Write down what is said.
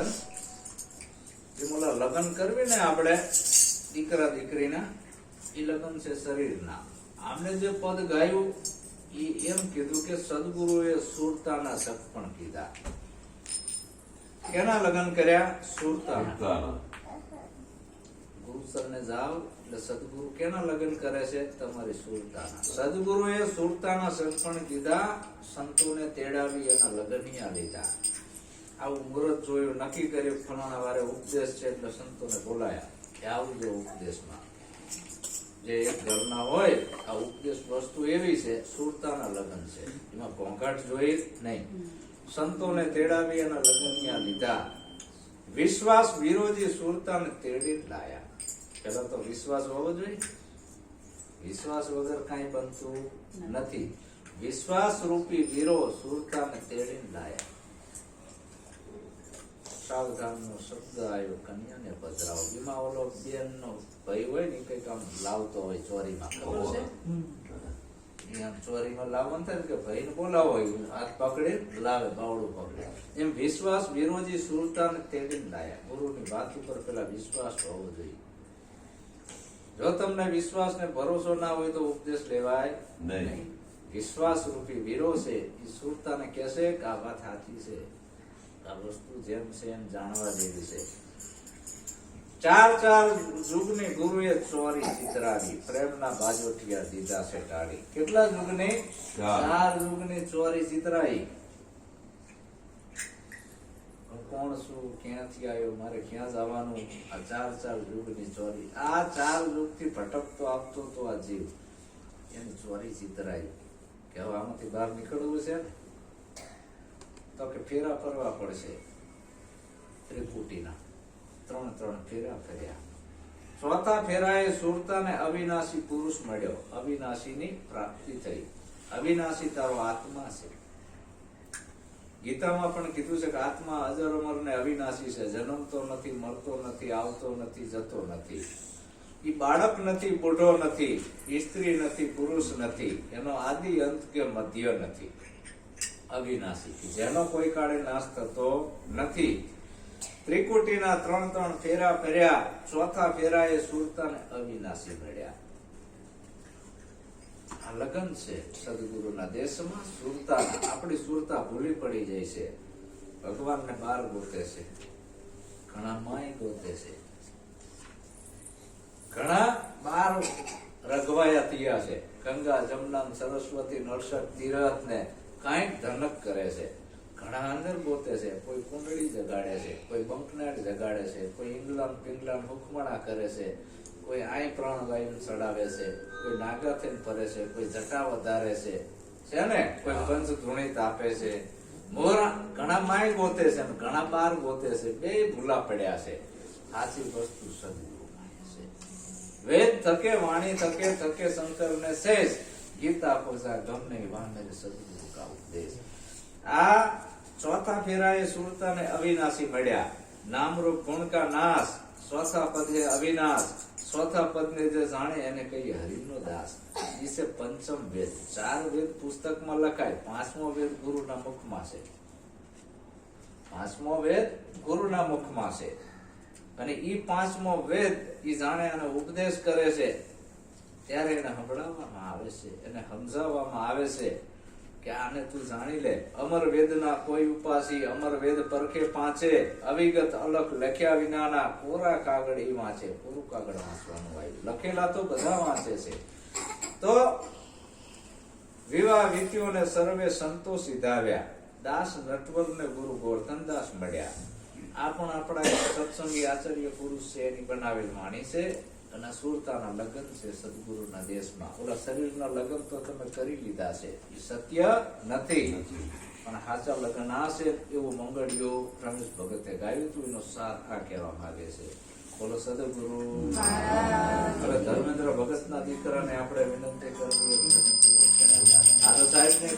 વચન મોલા લગ્ન કરવી ને આપણે દીકરા દીકરીના એ લગ્ન છે શરીરના. આમને જે પદ ગાયું એ એમ કીધું કે સદગુરુએ સુરતાના સગપણ કીધા. કેના લગ્ન કર્યા? સુરતા પોતાના. ગુરુ જાઓ એટલે સદગુરુ કેના લગ્ન કરે છે? તમારી સુરતાના. સદગુરુએ સુરતાના સગપણ કીધા સંતોને તેડાવી એના લગ્નિયા લીધા. આવું મુહૂર્ત જોયું, નક્કી કર્યું, ફલાણા વારે ઉપદેશ છે એટલે સંતોને બોલાયા કે આવજો ઉપદેશમાં. જે ઘરના હોય, આ ઉપદેશ વસ્તુ એવી છે, સુરતાના લગ્ન છે. એમાં ઘોંઘાટ જોઈ નહીં. સંતોને તેડાવી અને લગ્નિયા લીધા. વિશ્વાસ વિરોધી સુરતાને તેડી લાયા. પેલા તો વિશ્વાસ હોવો જોઈએ. વિશ્વાસ વગર કાંઈ બનતું નથી. વિશ્વાસ રૂપી વીરો સુરતાને તેડી લાયા. સાવધાનનો શબ્દ આવ્યો કન્યાને પધરાવો. એમાં ઓલો બેનનો ભાઈ હોય ને કંઈક આમ લાવતો હોય ચોરીમાં ખબર છે? અહીંયા ચોરીમાં લાવવાનું થાય કે ભાઈને બોલાવો હાથ પકડે લાવે બાવડું પકડે. એમ વિશ્વાસ વિરોધી સુરતાને તેડીને લાયા. ગુરુની વાત ઉપર પેલા વિશ્વાસ હોવો જોઈએ. જો તમને વિશ્વાસ ને ભરોસો ના હોય તો ઉપદેશ લેવાય નહીં. વિશ્વાસ રૂપી વિરો છે. એ સુરતાને કહેશે કે આ વાત સાચી છે. આ વસ્તુ જેમ છે એમ જાણવા જેવી છે. ચાર ચાર યુગની ગુરુએ ચોરી ચિતરાવી પ્રેમના બાજોઠિયા દીધા છે ટાળી કેટલા યુગની ચાર. યુગની ચોરી ચિતરાઈ. કોણ છું? ક્યાંથી આવ્યો? મારે ક્યાં જવાનું? આ ચાર ચાર યુગની ચોરી. આ ચાર યુગથી ભટકતો આપતો તો આ જીવ. એની ચોરી ચિતરાઈ. કે હવે આમાંથી બહાર નીકળવું છે તો કે ફેરા ફરવા પડશે ત્રિકુટીના. ત્રણ ત્રણ ફેરા ફર્યા. ચોથા ફેરાએ સુરતાને અવિનાશી પુરુષ મળ્યો. અવિનાશીની પ્રાપ્તિ થઈ. અવિનાશી તારો આત્મા છે. ગીતામાં પણ કીધું છે કે આત્મા અજર અમર ને અવિનાશી છે. જન્મતો નથી, મરતો નથી, આવતો નથી, જતો નથી. એ બાળક નથી, બુઢો નથી સ્ત્રી નથી, પુરુષ નથી. એનો આદિ અંત કે મધ્ય નથી. અવિનાશી જેનો કોઈ કાળે નાશ થતો નથી. ત્રિકુટીના ત્રણ ત્રણ ફેરા ફેર્યા, ચોથા ફેરાએ સુરતાને અવિનાશી મળ્યા. આ લગન છે સદગુરુના દેશમાં સુરતા આપણી સુરતા ભૂલી પડી જાય છે. ભગવાનને બાર ગોતે છે. ઘણા માય ગોતે છે. ઘણા બાર રઘવાયા થયા છે. ગંગા જમના સરસ્વતી, નરસક તીરથ ને કાંઈક ધનક કરે છે. ઘણા અંદર ગોતે છે કોઈ કુંડળી જગાડે છે કોઈ બંકનાટ જગાડે છે કોઈ ઇંગલામ પિંગલામ હુકમણા કરે છે કોઈ આય પ્રાણ વાયુ ચડાવે છે કોઈ નાગા થઈને ફરે છે કોઈ જટા વધારે છે. છે ને? કોઈ પંચ ધૂણિત આપે છે. મોરા ઘણા માય ગોતે છે અને ઘણા બાર ગોતે છે. બે ભૂલા પડ્યા છે. સાચી વસ્તુ સદગુરુ છે. વેદ થકે વાણી થકે થકે શંકર ને શેષ. ગીતા પોસા ગમને વાંદરે સદગુરુ કા ઉપદેશ આ ચોથા ફેરાએ સુરતાને અવિનાશી મળ્યા નામરૂપ ગુણ કા નાશ ચોથા પદે અવિનાશ ચોથા પદને જે જાણે એને કહીએ હરિનો દાસ ઈસે પંચમ વેદ ચાર વેદ પુસ્તકમાં લખાય પાંચમો વેદ ગુરુના મુખમાં છે પાંચમો વેદ ગુરુના મુખમાં છે અને ઈ પાંચમો વેદ ઈ જાણે અને ઉપદેશ કરે છે ત્યારે એને સંભળાવવામાં આવે છે, એને સમજાવવામાં આવે છે કે આને તું જાણી લે. અમર વેદના કોઈ ઉપાસી અમર વેદ પરખે પાંચે, અવિગત અલખ લખ્યા વિનાના કોરા કાગળ એ વાંચે. કોરું કાગળ વાંચવાનું આવ્યું લખેલા તો બધા વાંચે છે. તો વિવાહ વિત્યોને સર્વે સંતો સિધાવ્યા દાસ નટવર ને ગુરુ ગોરધનદાસ મળ્યા. આ પણ આપણા સત્સંગી આચાર્ય પુરુષ છે, એની બનાવેલ વાણી છે. અને સુરતાના લગ્ન છે સદગુરુના દેશમાં. ઓલા શરીરના લગ્ન તો તમે કરી લીધા છે. એ સત્ય નથી. પણ સાચા લગ્ન આ છે એવું મંગળિયો રમેશ ભગતે ગાયું હતું એનો સાર આ કહેવા માંગે છે. બોલો સદગુરુ. હવે ધર્મેન્દ્ર ભગતના દીકરાને આપણે વિનંતી કરવી આ તો સાહેબ ને